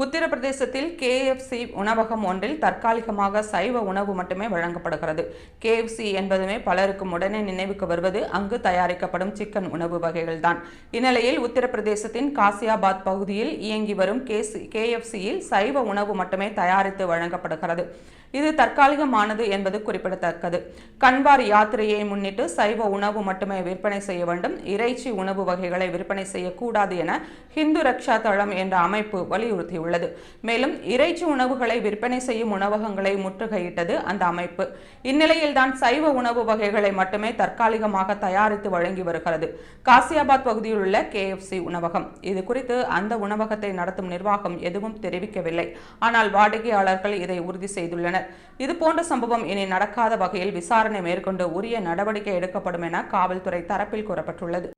உத்தரப்பிரதேசத்தில் கேஎஃப்சி உணவகம் ஒன்றில் தற்காலிகமாக சைவ உணவு மட்டுமே வழங்கப்படுகிறது. கேஎஃப்சி என்பதுமே பலருக்கும் உடனே நினைவுக்கு வருவது அங்கு தயாரிக்கப்படும் சிக்கன் உணவு வகைகள்தான். இந்நிலையில் உத்தரப்பிரதேசத்தின் காசியாபாத் பகுதியில் இயங்கி வரும் கேஎஃப்சியில் சைவ உணவு மட்டுமே தயாரித்து வழங்கப்படுகிறது. இது தற்காலிகமானது என்பது குறிப்பிடத்தக்கது. கண்வார் யாத்திரையை முன்னிட்டு சைவ உணவு மட்டுமே விற்பனை செய்ய வேண்டும். இறைச்சி உணவு வகைகளை விற்பனை செய்யக்கூடாது என ஹிந்து ரக்ஷா தளம் என்ற அமைப்பு வலியுறுத்தியுள்ளது. மேலும் இறைச்சி உணவுகளை விற்பனை செய்யும் உணவகங்களை முற்றுகையிட்டது அந்த அமைப்பு. இந்நிலையில்தான் சைவ உணவு வகைகளை மட்டுமே தற்காலிகமாக தயாரித்து வழங்கி வருகிறது. காசியாபாத் பகுதியில் உள்ள கேஎஃப்சி உணவகம். இது குறித்து அந்த உணவகத்தை நடத்தும் நிர்வாகம் எதுவும் தெரிவிக்கவில்லை. ஆனால் வாடிக்கையாளர்கள் இதை உறுதி செய்துள்ளனர். இது போன்ற சம்பவம் இனி நடக்காத வகையில் விசாரணை மேற்கொண்டு உரிய நடவடிக்கை எடுக்கப்படும் என காவல்துறை தரப்பில் கூறப்பட்டுள்ளது.